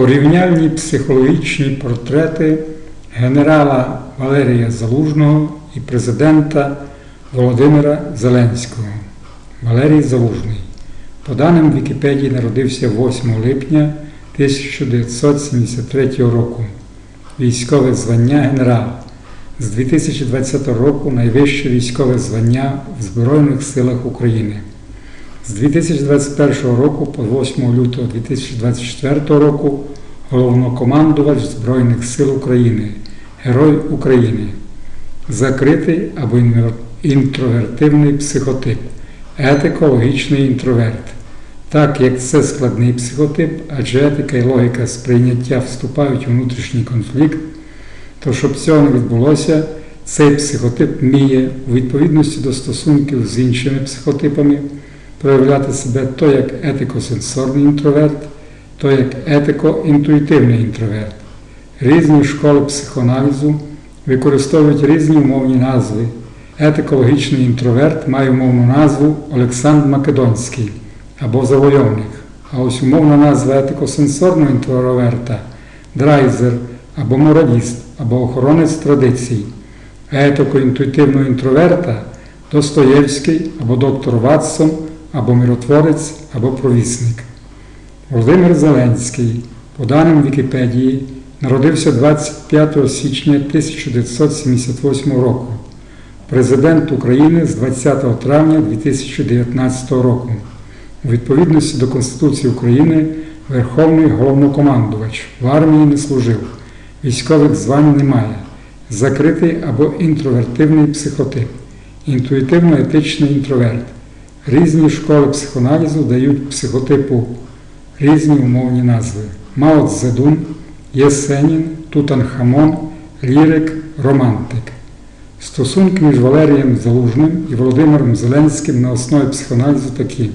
Порівняльні психологічні портрети генерала Валерія Залужного і президента Володимира Зеленського. Валерій Залужний. По даним Вікіпедії народився 8 липня 1973 року. Військове звання генерал. З 2020 року найвище військове звання в Збройних силах України. З 2021 року по 8 лютого 2024 року головнокомандувач Збройних сил України, Герой України, закритий або інтровертивний психотип, етико-логічний інтроверт. Так як це складний психотип, адже етика і логіка сприйняття вступають у внутрішній конфлікт, то щоб цього не відбулося, цей психотип вміє у відповідності до стосунків з іншими психотипами проявляти себе то як етико-сенсорний інтроверт, то як етико-інтуїтивний інтроверт. Різні школи психоаналізу використовують різні умовні назви. Етикологічний інтроверт має умовну назву Олександр Македонський або завойовник. А ось умовна назва етикосенсорного інтроверта драйзер або мораліст, або охоронець традицій. Етико-інтуїтивного інтроверта Достоєвський або доктор Ватсон, або миротворець, або провісник. Володимир Зеленський, по даним Вікіпедії, народився 25 січня 1978 року. Президент України з 20 травня 2019 року. У відповідності до Конституції України Верховний головнокомандувач в армії не служив, військових звань немає, закритий або інтровертивний психотип, інтуїтивно-етичний інтроверт. Різні школи психоаналізу дають психотипу різні умовні назви. Мао Цзедун, Єсенін, Тутанхамон, Лірик, Романтик. Стосунки між Валерієм Залужним і Володимиром Зеленським на основі психоаналізу такі.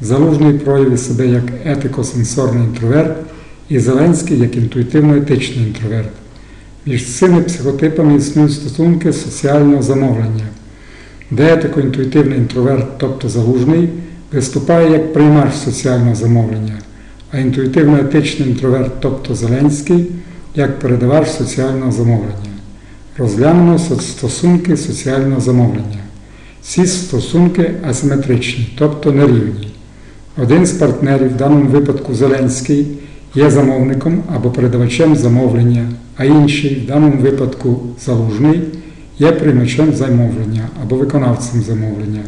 Залужний проявив себе як етико-сенсорний інтроверт і Зеленський як інтуїтивно-етичний інтроверт. Між цими психотипами існують стосунки соціального замовлення, де етико-інтуїтивний інтроверт, тобто залужний, виступає як приймач соціального замовлення, а інтуїтивно-етичний інтроверт, тобто Зеленський, як передавач соціального замовлення. Розглянемо стосунки соціального замовлення. Ці стосунки асиметричні, тобто нерівні. Один з партнерів, в даному випадку Зеленський, є замовником або передавачем замовлення, а інший, в даному випадку Залужний, є приймачем замовлення або виконавцем замовлення.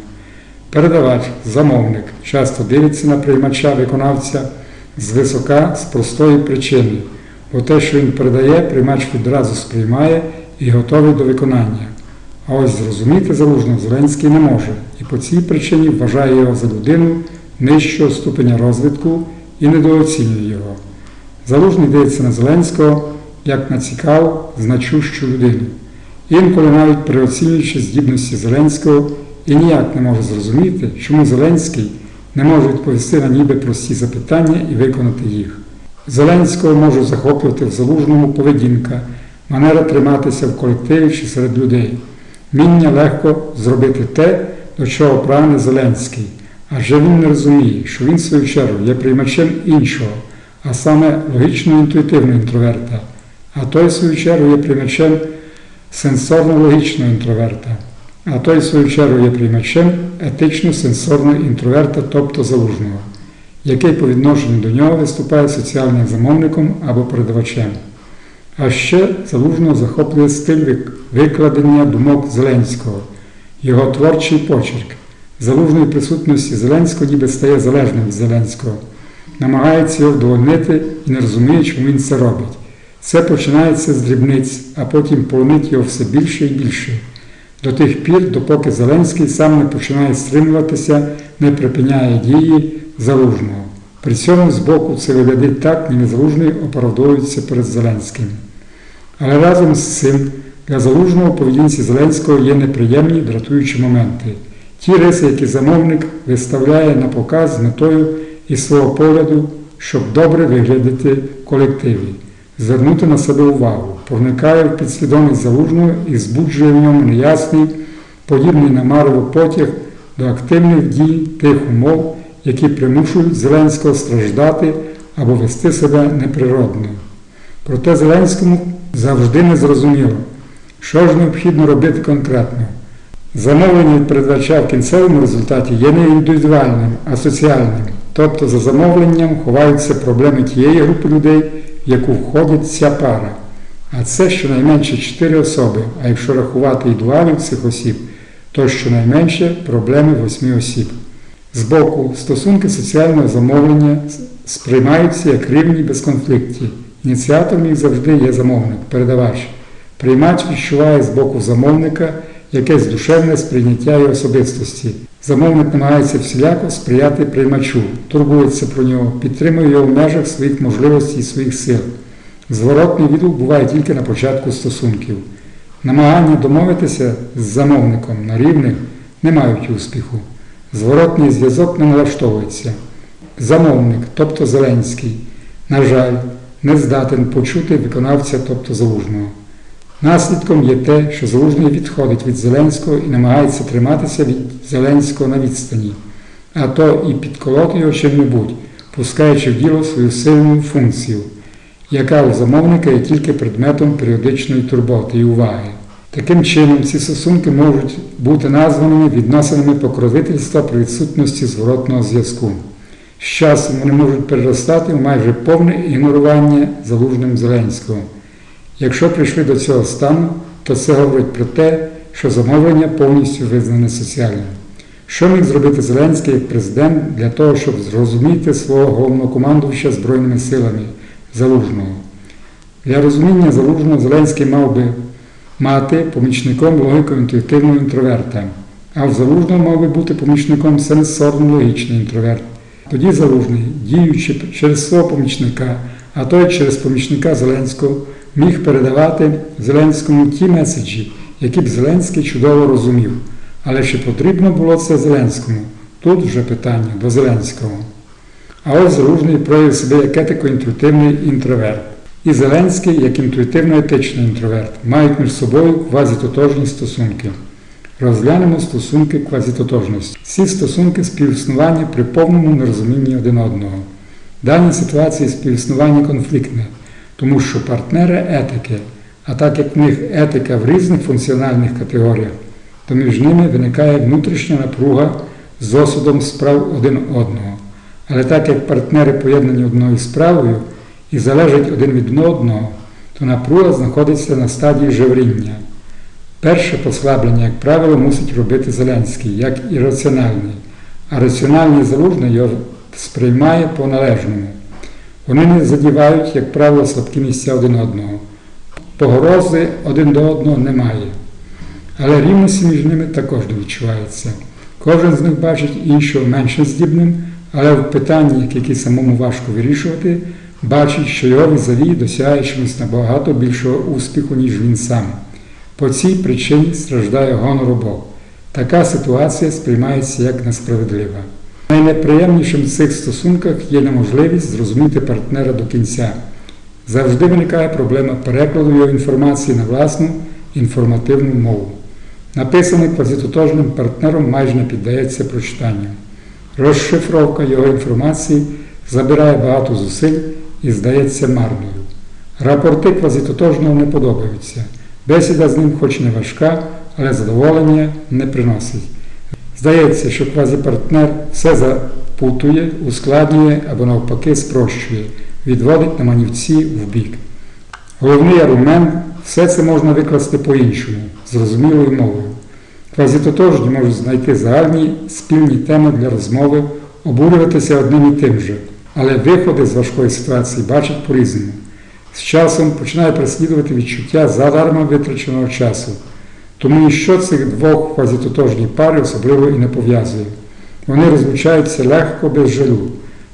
Передавач, замовник часто дивиться на приймача виконавця звисока з простої причини, бо те, що він передає, приймач відразу сприймає і готовий до виконання. А ось зрозуміти залужного Зеленський не може і по цій причині вважає його за людину нижчого ступеня розвитку і недооцінює його. Залужний дивиться на Зеленського як на цікаву, значущу людину. Інколи навіть переоцінюючи здібності Зеленського і ніяк не може зрозуміти, чому Зеленський не може відповісти на ніби прості запитання і виконати їх. Зеленського може захоплювати в залужному поведінка, манера триматися в колективі чи серед людей, вміння легко зробити те, до чого прагне Зеленський, адже він не розуміє, що він в свою чергу є приймачем іншого, а саме логічно-інтуїтивного інтроверта, а той, в свою чергу, є приймачем сенсорно-логічного інтроверта, а той, в свою чергу, є приймачем етично-сенсорного інтроверта, тобто залужного, який по відношенню до нього виступає соціальним замовником або передавачем. А ще залужного захоплює стиль викладення думок Зеленського, його творчий почерк. Залужної присутності Зеленського ніби стає залежним від Зеленського, намагається його вдовольнити і не розуміє, чому він це робить. Це починається з дрібниць, а потім полонить його все більше і більше. До тих пір, допоки Зеленський сам не починає стримуватися, не припиняє дії залужного. При цьому збоку це виглядить так, ніби залужний оправдовується перед Зеленським. Але разом з цим для залужного поведінці Зеленського є неприємні дратуючі моменти. Ті риси, які замовник виставляє на показ з метою із свого погляду, щоб добре виглядати в колективі, звернути на себе увагу, проникає в підсвідомість залужного і збуджує в ньому неясний, подібний на марево потяг до активних дій тих умов, які примушують Зеленського страждати, або вести себе неприродно. Проте Зеленському завжди не зрозуміло, що ж необхідно робити конкретно. Замовлення від в кінцевому результаті є не індивідуальним, а соціальним. Тобто за замовленням ховаються проблеми тієї групи людей, в яку входить ця пара. А це щонайменше 4 особи, а якщо рахувати і дуалів цих осіб, то щонайменше проблеми 8 осіб. Збоку, стосунки соціального замовлення сприймаються як рівні без конфліктів. Ініціатором їх завжди є замовник, передавач. Приймач відчуває з боку замовника якесь душевне сприйняття і особистості. Замовник намагається всіляко сприяти приймачу, турбується про нього, підтримує його в межах своїх можливостей і своїх сил. Зворотний відгук буває тільки на початку стосунків. Намагання домовитися з замовником на рівних не мають успіху. Зворотний зв'язок не налаштовується. Замовник, тобто Зеленський, на жаль, не здатен почути виконавця, тобто залужного. Наслідком є те, що залужний відходить від Зеленського і намагається триматися від Зеленського на відстані, а то і підколоти його чим-небудь, пускаючи в діло свою сильну функцію, яка у замовника є тільки предметом періодичної турботи і уваги. Таким чином, ці стосунки можуть бути названими відносинами покровительства при відсутності зворотного зв'язку. З часом вони можуть переростати в майже повне ігнорування залужним Зеленського. Якщо прийшли до цього стану, то це говорить про те, що замовлення повністю визнане соціальним. Що міг зробити Зеленський як президент для того, щоб зрозуміти свого головнокомандувача Збройними силами Залужного? Для розуміння Залужного Зеленський мав би мати помічником логіко-інтуїтивного інтроверта, а в Залужного мав би бути помічником сенсорно-логічний інтроверт. Тоді Залужний, діючи через свого помічника, а той через помічника Зеленського, міг передавати Зеленському ті меседжі, які б Зеленський чудово розумів. Але чи потрібно було це Зеленському? Тут вже питання до Зеленського. А ось Залужний проявив себе як етико-інтуїтивний інтроверт. І Зеленський, як інтуїтивно-етичний інтроверт, мають між собою квазітотожні стосунки. Розглянемо стосунки квазітотожності. Ці стосунки співіснування при повному нерозумінні один одного. В даній ситуації співіснування конфліктне, тому що партнери етики, а так як в них етика в різних функціональних категоріях, то між ними виникає внутрішня напруга з осудом справ один одного. Але так як партнери поєднані одною справою і залежать один від одного, то напруга знаходиться на стадії жевріння. Перше послаблення, як правило, мусить робити Зеленський, як і раціональний, а раціональний залужний його сприймає по-належному. Вони не задівають, як правило, слабкі місця один одного. Погрози один до одного немає. Але рівності між ними також не відчувається. Кожен з них бачить іншого менше здібним, але в питанні, які самому важко вирішувати, бачить, що його візаві досягає чимось набагато більшого успіху, ніж він сам. По цій причині страждає гонор обох. Така ситуація сприймається як несправедлива. Найнеприємнішим в цих стосунках є неможливість зрозуміти партнера до кінця. Завжди виникає проблема перекладу його інформації на власну інформативну мову. Написане квазітотожним партнером майже не піддається прочитанню. Розшифровка його інформації забирає багато зусиль і здається марною. Рапорти квазітотожного не подобаються. Бесіда з ним хоч не важка, але задоволення не приносить. Здається, що квазіпартнер все запутує, ускладнює або навпаки спрощує, відводить на манівці в бік. Головний аргумент все це можна викласти по-іншому, зрозумілою мовою. Квазітотожні можуть знайти загальні спільні теми для розмови, обурюватися одним і тим же, але виходи з важкої ситуації бачать по-різному. З часом починає переслідувати відчуття задарма витраченого часу. Тому ніщо цих двох квазітотожніх пари особливо і не пов'язує. Вони розлучаються легко без жалю,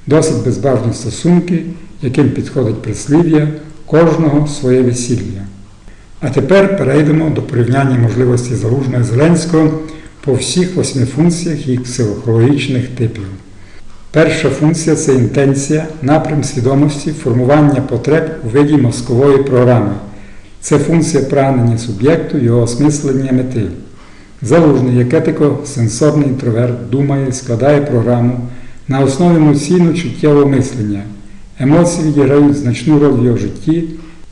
досить безбажні стосунки, яким підходить прислів'я кожного своє весілля. А тепер перейдемо до порівняння можливості залужного Зеленського по всіх восьми функціях їх психологічних типів. Перша функція це інтенція, напрям свідомості, формування потреб у виді мозкової програми. Це функція прагнення суб'єкту, його осмислення мети. Залужний, як етико-сенсорний інтроверт, думає, складає програму на основі емоційно-чуттєвого мислення. Емоції відіграють значну роль в його житті,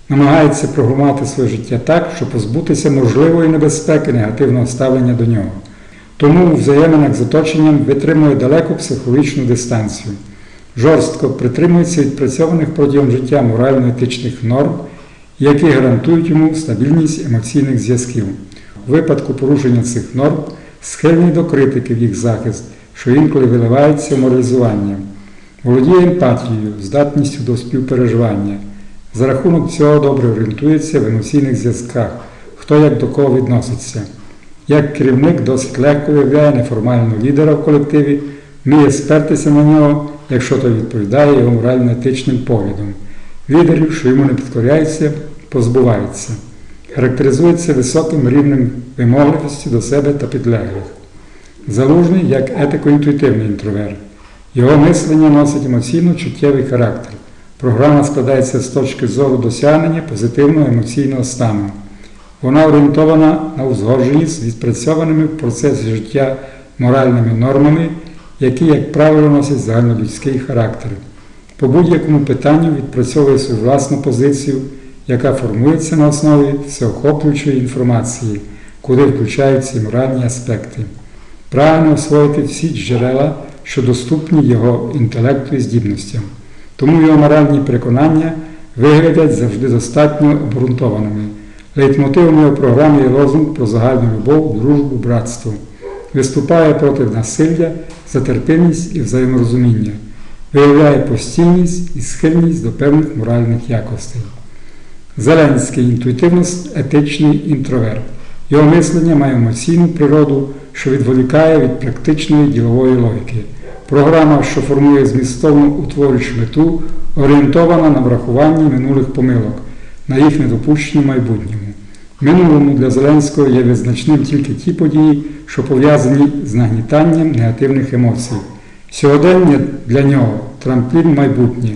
намагається програмувати своє життя так, щоб позбутися можливої небезпеки негативного ставлення до нього. Тому у взаєминах з оточенням витримує далеку психологічну дистанцію, жорстко притримується відпрацьованих протягом життя морально-етичних норм, які гарантують йому стабільність емоційних зв'язків. У випадку порушення цих норм схильний до критики в їх захист, що інколи виливається в моралізування, володіє емпатією, здатністю до співпереживання. За рахунок цього добре орієнтується в емоційних зв'язках, хто як до кого відноситься. Як керівник досить легко виявляє неформального лідера в колективі, вміє спертися на нього, якщо той відповідає його морально-етичним поглядом. Лідерів, що йому не підкоряються, позбувається. Характеризується високим рівнем вимогливості до себе та підлеглих. Залужний як етико-інтуїтивний інтроверт. Його мислення носить емоційно-чуттєвий характер. Програма складається з точки зору досягнення позитивного емоційного стану. Вона орієнтована на узгодженість з відпрацьованими в процесі життя моральними нормами, які, як правило, носять загальнолюдський характер. По будь-якому питанню відпрацьовує свою власну позицію, яка формується на основі всеохоплюючої інформації, куди включаються і моральні аспекти. Прагне освоїти всі джерела, що доступні його інтелекту і здібностям. Тому його моральні переконання виглядять завжди достатньо обґрунтованими. Лейтмотивом його програми є лозунг про загальну любов, дружбу, братство. Виступає проти насилля за терпимість і взаєморозуміння, виявляє постійність і схильність до певних моральних якостей. Зеленський інтуїтивно-етичний інтроверт. Його мислення має емоційну природу, що відволікає від практичної ділової логіки. Програма, що формує змістовну утворюючу мету, орієнтована на врахування минулих помилок, на їх недопущення в майбутньому. Минулому для Зеленського є визначним тільки ті події, що пов'язані з нагнітанням негативних емоцій. Сьогодення для нього трамплін майбутнє,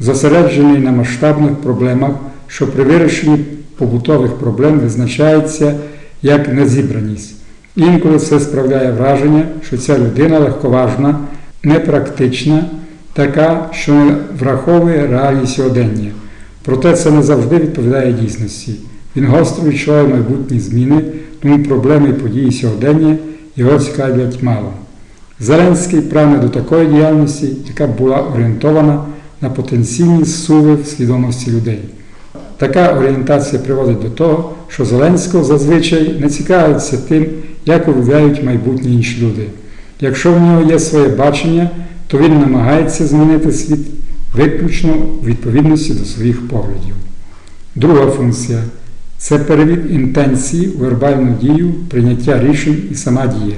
зосереджений на масштабних проблемах, що при вирішенні побутових проблем визначається як незібраність. Інколи це справляє враження, що ця людина легковажна, непрактична, така, що не враховує реалії сьогодення. Проте це не завжди відповідає дійсності. Він гостро відчуває майбутні зміни, тому проблеми і події сьогодення його цікавлять мало. Зеленський прагне до такої діяльності, яка була орієнтована на потенційні суви в свідомості людей. Така орієнтація приводить до того, що Зеленського зазвичай не цікавиться тим, як уявляють майбутні інші люди. Якщо в нього є своє бачення, то він намагається змінити світ виключно у відповідності до своїх поглядів. Друга функція це перевід інтенції у вербальну дію, прийняття рішень і сама дія.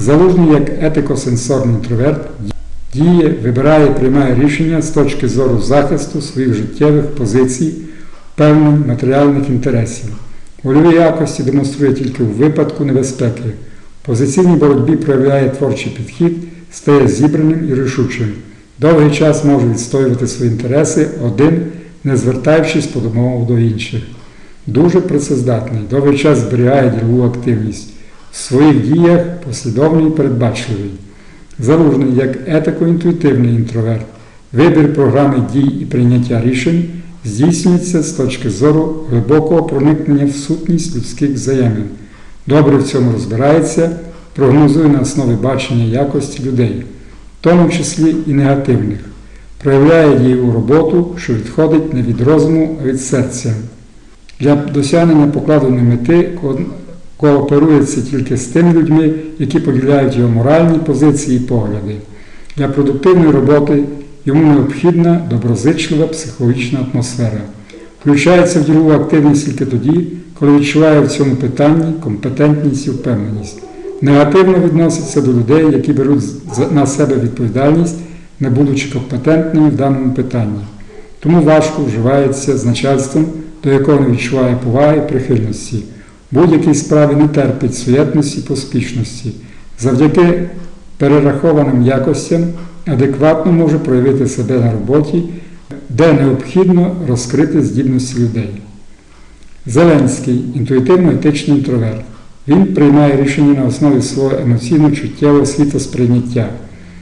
Залужний як етико-сенсорний інтроверт діє, вибирає приймає рішення з точки зору захисту своїх життєвих позицій, певних матеріальних інтересів. Вольові якості демонструє тільки у випадку небезпеки. В позиційній боротьбі проявляє творчий підхід, стає зібраним і рішучим. Довгий час може відстоювати свої інтереси один, не звертаючись по допомогу до інших. Дуже працездатний, довгий час зберігає ділову активність. В своїх діях послідовний і передбачливий. Залужний як етико-інтуїтивний інтроверт. Вибір програми дій і прийняття рішень здійснюється з точки зору глибокого проникнення в сутність людських взаємин. Добре в цьому розбирається, прогнозує на основі бачення якості людей, в тому числі і негативних, проявляє дієву роботу, що відходить не від розуму, а від серця. Для досягнення покладеної мети кооперується тільки з тими людьми, які поділяють його моральні позиції і погляди. Для продуктивної роботи йому необхідна доброзичлива психологічна атмосфера. Включається в ділову активність тільки тоді, коли відчуває в цьому питанні компетентність і впевненість. Негативно відноситься до людей, які беруть на себе відповідальність, не будучи компетентними в даному питанні. Тому важко вживається з начальством, до якого не відчуває поваги і прихильності. Будь-якій справі не терпить суєтності і поспішності. Завдяки перерахованим якостям адекватно може проявити себе на роботі, де необхідно розкрити здібності людей. Зеленський інтуїтивно-етичний інтроверт. Він приймає рішення на основі свого емоційно-чуттєвого світосприйняття.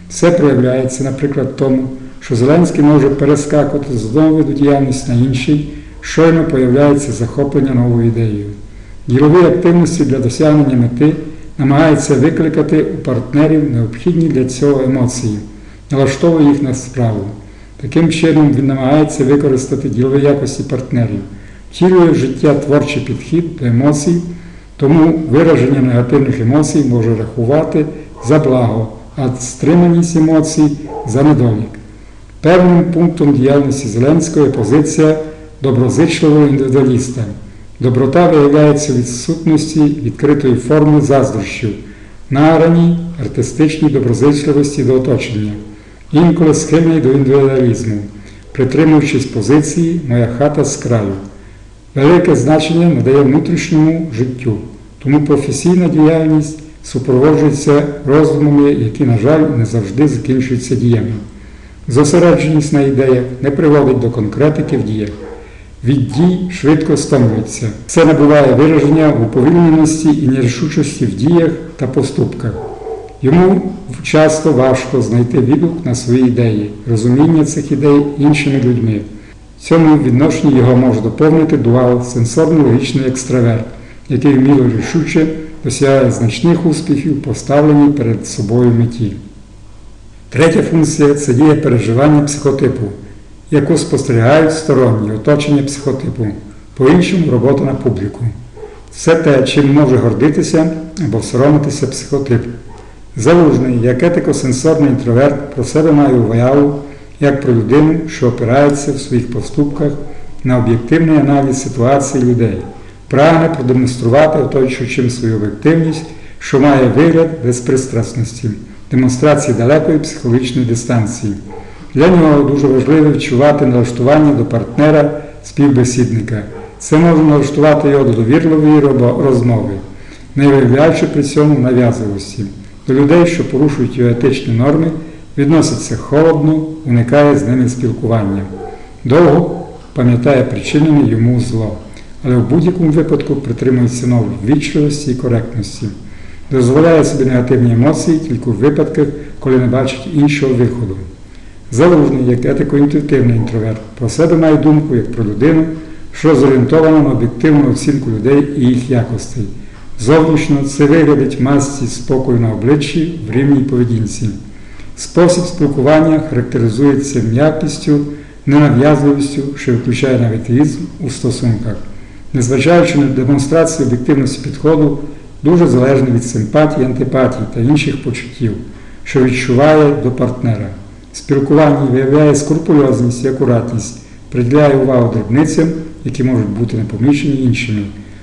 Це проявляється, наприклад, в тому, що Зеленський може перескакувати з одного виду діяльності на інший, щойно появляється захоплення новою ідеєю. Ділові активності для досягнення мети намагається викликати у партнерів необхідні для цього емоції, налаштовує їх на справу. Таким чином він намагається використати ділові якості партнерів, втілює в життя творчий підхід до емоцій, тому вираження негативних емоцій може рахувати за благо, а стриманість емоцій за недолік. Певним пунктом діяльності Зеленського є позиція доброзичливого індивідуаліста. Доброта виявляється відсутності відкритої форми заздрощів, нараній артистичній доброзичливості до оточення, інколи схильний до індивідуалізму, притримуючись позиції Моя хата з краю. Велике значення надає внутрішньому життю, тому професійна діяльність супроводжується роздумами, які, на жаль, не завжди закінчуються діями. Зосередженість на ідеях не приводить до конкретики в діях. Від дій швидко стомлюється. Це набуває вираження в уповільненості і нерішучості в діях та поступках. Йому часто важко знайти відгук на свої ідеї, розуміння цих ідей іншими людьми. В цьому відношенні його може доповнити дуал сенсорно-логічний екстраверт, який вміло рішуче досягає значних успіхів, поставлені перед собою меті. Третя функція це дія переживання психотипу, яку спостерігають сторонні оточення психотипу, по-іншому робота на публіку. Це те, чим може гордитися або соромитися психотип. Залужний, як етико-сенсорний інтроверт, про себе має уяву як про людину, що опирається в своїх поступках на об'єктивний аналіз ситуації людей, прагне продемонструвати оточуючим свою об'єктивність, що має вигляд безпристрасності, демонстрації далекої психологічної дистанції. Для нього дуже важливо відчувати налаштування до партнера співбесідника. Це може налаштувати його до довірливої розмови, не виявляючи при цьому нав'язливості. До людей, що порушують його етичні норми, відноситься холодно, уникає з ними спілкування. Довго пам'ятає причинене йому зло, але в будь-якому випадку притримується норм вічливості і коректності. Дозволяє собі негативні емоції тільки у випадках, коли не бачить іншого виходу. Залужний, як етико-інтуїтивний інтроверт, про себе має думку як про людину, що зорієнтована на об'єктивну оцінку людей і їх якостей. Зовнішньо це виглядить масці спокою на обличчі в рівній поведінці. Спосіб спілкування характеризується м'якістю, ненав'язливістю, що виключає навіть різм у стосунках. Незважаючи на демонстрацію об'єктивності підходу, дуже залежний від симпатії, антипатії та інших почуттів, що відчуває до партнера. Спілкування виявляє скрупульозність і акуратність, приділяє увагу дрібницям, які можуть бути непомічені іншими.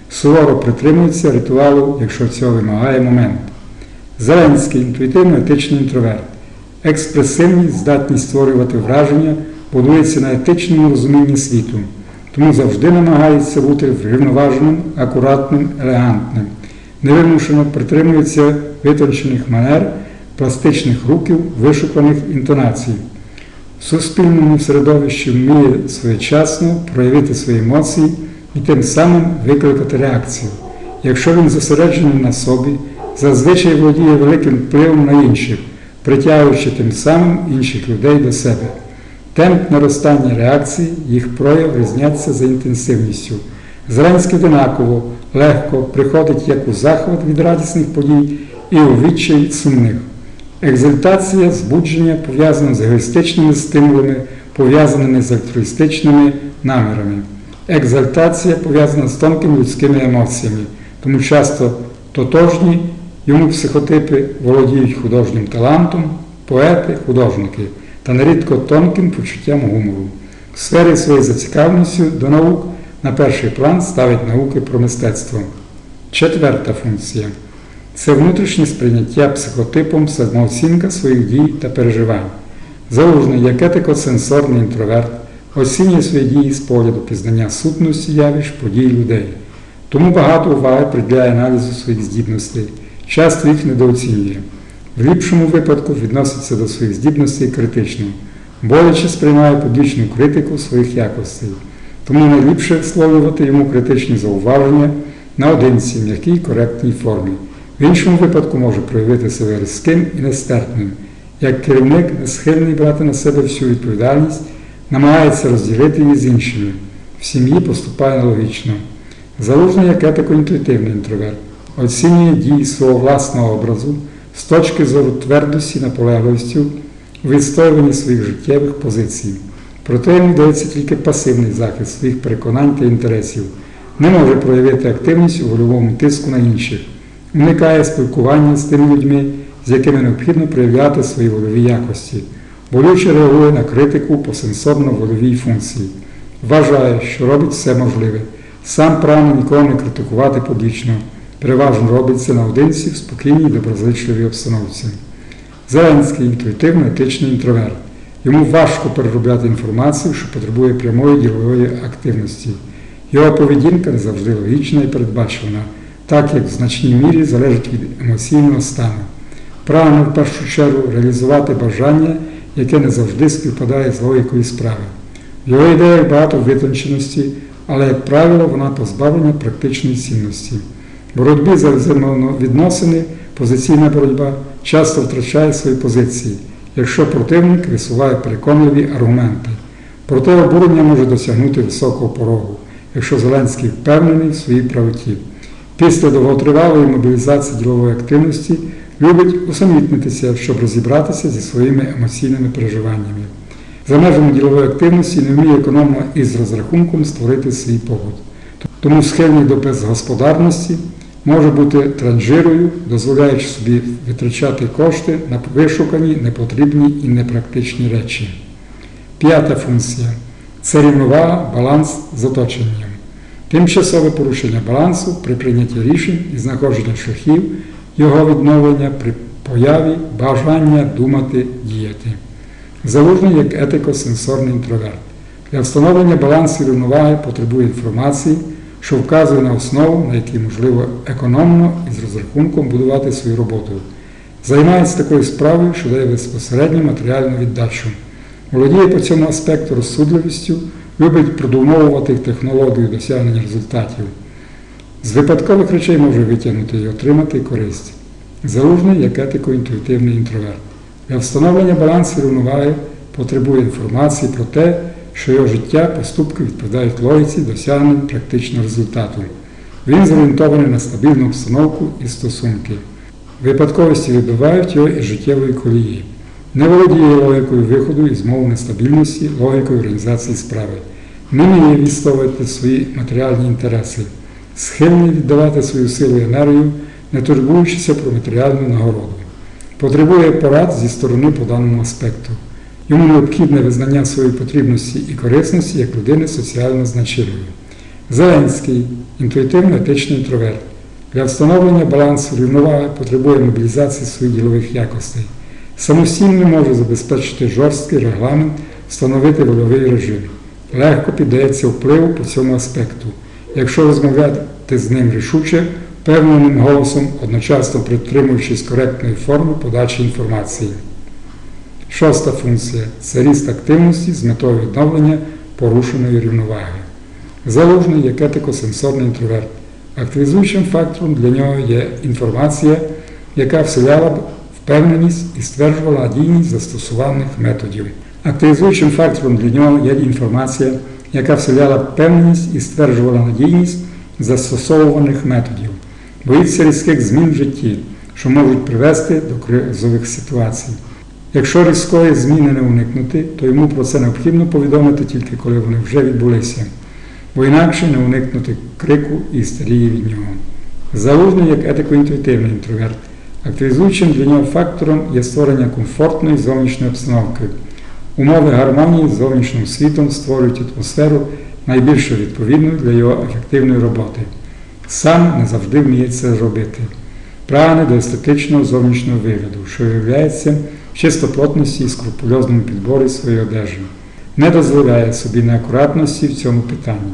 Суворо притримується ритуалу, якщо цього вимагає момент. Зеленський інтуїтивно-етичний інтроверт. Експресивність, здатність створювати враження, будується на етичному розумінні світу, тому завжди намагається бути врівноваженим, акуратним, елегантним, невимушено притримується витончених манер, пластичних руків, вишуканих інтонацій. В суспільному середовищі вміє своєчасно проявити свої емоції і тим самим викликати реакцію. Якщо він зосереджений на собі, зазвичай володіє великим впливом на інших, притягуючи тим самим інших людей до себе. Темп наростання реакції, їх прояв різняться за інтенсивністю. Зеленський одинаково, легко приходить як у захват від радісних подій і у відчай від сумних. Екзальтація, збудження пов'язано з егоїстичними стимулами, пов'язаними з альтруїстичними намірами. Екзальтація пов'язана з тонкими людськими емоціями, тому часто тотожні йому психотипи володіють художнім талантом, поети, художники та нерідко тонким почуттям гумору. В сфері своєї зацікавленістю до наук на перший план ставить науки про мистецтво. Четверта функція це внутрішнє сприйняття психотипом самооцінка своїх дій та переживань. Залужний як етико-сенсорний інтроверт оцінює свої дії з погляду пізнання сутності явищ, подій людей. Тому багато уваги приділяє аналізу своїх здібностей, часто їх недооцінює. В ліпшому випадку відноситься до своїх здібностей критично, боляче сприймає публічну критику своїх якостей. Тому найліпше висловлювати йому критичні зауваження наодинці, в м'якій коректній формі. В іншому випадку може проявити себе різким і нестерпним, як керівник не схильний брати на себе всю відповідальність, намагається розділити її з іншими. В сім'ї поступає аналогічно. Залужний як етико-інтуїтивний інтроверт, оцінює дії свого власного образу з точки зору твердості, наполегливості у відстоюванні своїх життєвих позицій. Проте йому дається тільки пасивний захист своїх переконань та інтересів, не може проявити активність у вольовому тиску на інших, уникає спілкування з тими людьми, з якими необхідно проявляти свої вольові якості, болюче реагує на критику по сенсорно-вольовій функції, вважає, що робить все можливе, сам прагне нікого не критикувати публічно, переважно робить це наодинці в спокійній доброзичливій обстановці. Зеленський інтуїтивно-етичний інтроверт. Йому важко переробляти інформацію, що потребує прямої ділової активності. Його поведінка не завжди логічна і передбачена, так як в значній мірі залежить від емоційного стану. Прагне в першу чергу реалізувати бажання, яке не завжди співпадає з логікою справи. В його ідеях багато витонченості, але, як правило, вона позбавлена практичної цінності. В боротьбі за взаємовідносини позиційна боротьба часто втрачає свої позиції, якщо противник висуває переконливі аргументи. Проте обурення може досягнути високого порогу, якщо Зеленський впевнений в своїй правоті. Після довготривалої мобілізації ділової активності любить усамітнитися, щоб розібратися зі своїми емоційними переживаннями. За межами ділової активності не вміє економно із розрахунком створити свій побут. Тому схильний до безгосподарності може бути транжирою, дозволяючи собі витрачати кошти на вишукані, непотрібні і непрактичні речі. П'ята функція це рівновага, баланс з оточенням. Тимчасове порушення балансу при прийнятті рішень і знаходження шляхів його відновлення при появі бажання думати, діяти. Залужний як етико-сенсорний інтроверт. Для встановлення балансу і рівноваги потребує інформації, що вказує на основу, на якій можливо економно і з розрахунком будувати свою роботу. Займається такою справою, що дає безпосередньо матеріальну віддачу. Володіє по цьому аспекту розсудливістю, любить продумовувати технологію досягнення результатів. З випадкових речей може витягнути і отримати користь. Залужний як етико-інтуїтивний інтроверт. Для встановлення балансу рівноваги потребує інформації про те, що його життя, поступки відповідають логіці досягнень практичного результату. Він зорієнтований на стабільну обстановку і стосунки. Випадковості вибивають його із життєвої колії. Не володіє логікою виходу із мови нестабільності, логікою організації справи. Не вміє відстоювати свої матеріальні інтереси, схильний віддавати свою силу і енергію, не турбуючися про матеріальну нагороду. Потребує порад зі сторони по даному аспекту. Йому необхідне визнання своєї потрібності і корисності як людини соціально значимої. Зеленський інтуїтивно-етичний інтроверт. Для встановлення балансу рівноваги потребує мобілізації своїх ділових якостей. Самостійно може забезпечити жорсткий регламент, встановити вольовий режим. Легко піддається впливу по цьому аспекту. Якщо розмовляти з ним рішуче, певненим голосом, одночасно притримуючись коректної форми подачі інформації. Шоста функція це ріст активності з метою відновлення порушеної рівноваги. Залужний як етико-сенсорний інтроверт. Активізуючим фактором для нього є інформація, яка вселяла б впевненість і стверджувала надійність застосуваних методів. Активізуючим фактором для нього є інформація, яка вселяла впевненість і стверджувала надійність застосовуваних методів. Боїться різких змін в житті, що можуть привести до кризових ситуацій. Якщо різкої зміни не уникнути, то йому про це необхідно повідомити тільки коли вони вже відбулися, бо інакше не уникнути крику і істерії від нього. Залужний як етико-інтуїтивний інтроверт. Активізуючим для нього фактором є створення комфортної зовнішньої обстановки. Умови гармонії з зовнішнім світом створюють атмосферу найбільш відповідною для його ефективної роботи. Сам не завжди вміє це робити. Прагне до естетичного зовнішнього вигляду, що виявляється в чистоплотності і скрупульозному підборі своєї одежі, не дозволяє собі неакуратності в цьому питанні.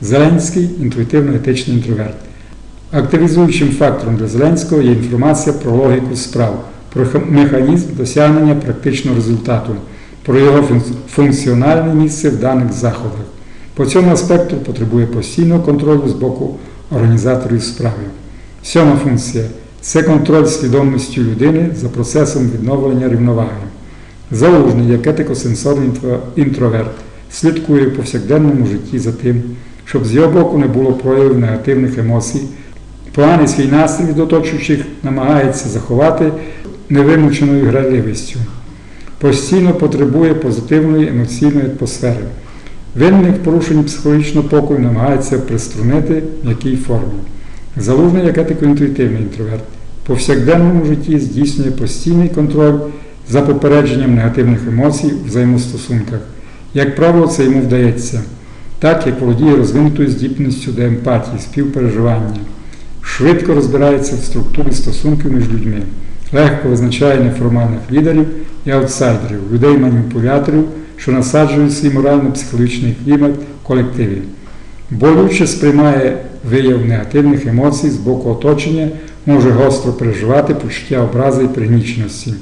Зеленський інтуїтивно-етичний інтроверт. Активізуючим фактором для Зеленського є інформація про логіку справ, про механізм досягнення практичного результату, про його функціональне місце в даних заходах. По цьому аспекту потребує постійного контролю з боку організаторів справи. Сьома функція Це контроль свідомістю людини за процесом відновлення рівноваги. Залужний, як етико-сенсорний інтроверт, слідкує в повсякденному житті за тим, щоб з його боку не було проявів негативних емоцій. Поганий свій настрій від оточуючих намагається заховати невимученою грайливістю. Постійно потребує позитивної емоційної атмосфери. Винних в порушенні психологічного покою намагається приструнити в м'якій формі. Залужний як етико-інтуїтивний інтроверт. В повсякденному житті здійснює постійний контроль за попередженням негативних емоцій у взаємостосунках. Як правило, це йому вдається, так як володіє розвинутою здібністю до емпатії, співпереживання, швидко розбирається в структурі стосунків між людьми, легко визначає неформальних лідерів і аутсайдерів, людей-маніпуляторів, що насаджують свій морально-психологічний клімат в колективі. Болюче сприймає вияв негативних емоцій з боку оточення, може гостро переживати почуття образи і пригніченості.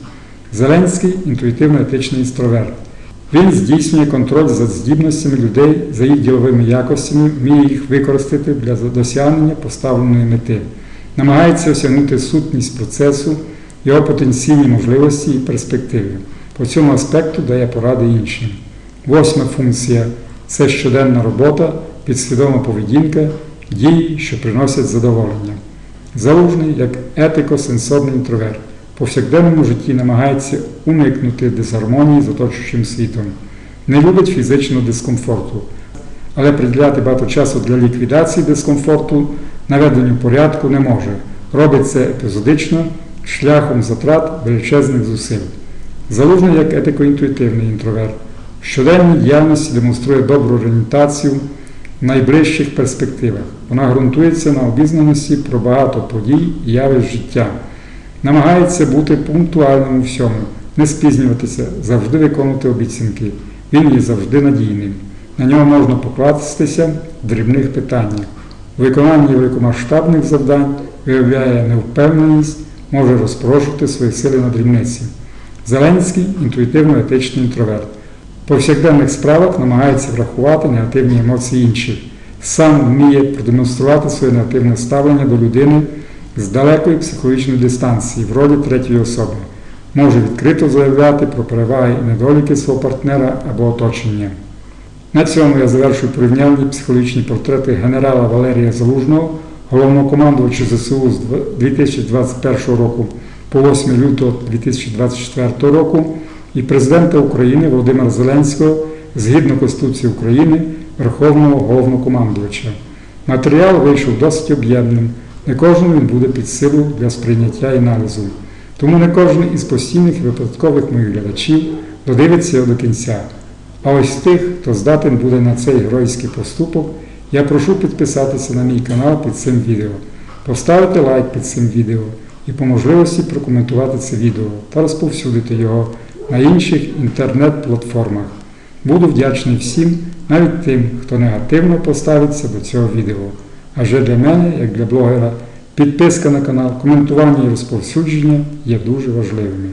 Зеленський інтуїтивно-етичний інстроверт. Він здійснює контроль за здібностями людей, за їх діловими якостями, вміє їх використати для досягнення поставленої мети, намагається осягнути сутність процесу, його потенційні можливості і перспективи. По цьому аспекту дає поради іншим. Восьма функція це щоденна робота, підсвідома поведінка, дії, що приносять задоволення. Залужний як етико-сенсорний інтроверт. Повсякденному житті намагається уникнути дисгармонії з оточуючим світом, не любить фізичного дискомфорту, але приділяти багато часу для ліквідації дискомфорту, наведенню порядку не може. Робить це епізодично, шляхом затрат величезних зусиль. Залужний як етико-інтуїтивний інтроверт. В щоденній діяльності демонструє добру орієнтацію в найближчих перспективах. Вона ґрунтується на обізнаності про багато подій і явищ життя. Намагається бути пунктуальним у всьому, не спізнюватися, завжди виконувати обіцянки. Він є завжди надійним. На нього можна покластися в дрібних питаннях. У виконанні великомасштабних завдань виявляє невпевненість, може розпорошувати свої сили на дрібниці. Зеленський інтуїтивно-етичний інтроверт. В повсякденних справах намагається врахувати негативні емоції інших. Сам вміє продемонструвати своє негативне ставлення до людини з далекої психологічної дистанції в ролі третьої особи. Може відкрито заявляти про переваги і недоліки свого партнера або оточення. На цьому я завершую порівняльні психологічні портрети генерала Валерія Залужного, головнокомандувача ЗСУ з 2021 року по 8 лютого 2024 року і президента України Володимира Зеленського згідно Конституції України, Верховного головнокомандувача. Матеріал вийшов досить об'ємним. Не кожному він буде під силу для сприйняття і аналізу. Тому не кожен із постійних і випадкових моїх глядачів додивиться його до кінця. А ось тих, хто здатен буде на цей геройський поступок, я прошу підписатися на мій канал під цим відео, поставити лайк під цим відео і по можливості прокоментувати це відео та розповсюдити його на інших інтернет-платформах. Буду вдячний всім, навіть тим, хто негативно поставиться до цього відео. Адже для мене, як для блогера, підписка на канал, коментування і розповсюдження є дуже важливими.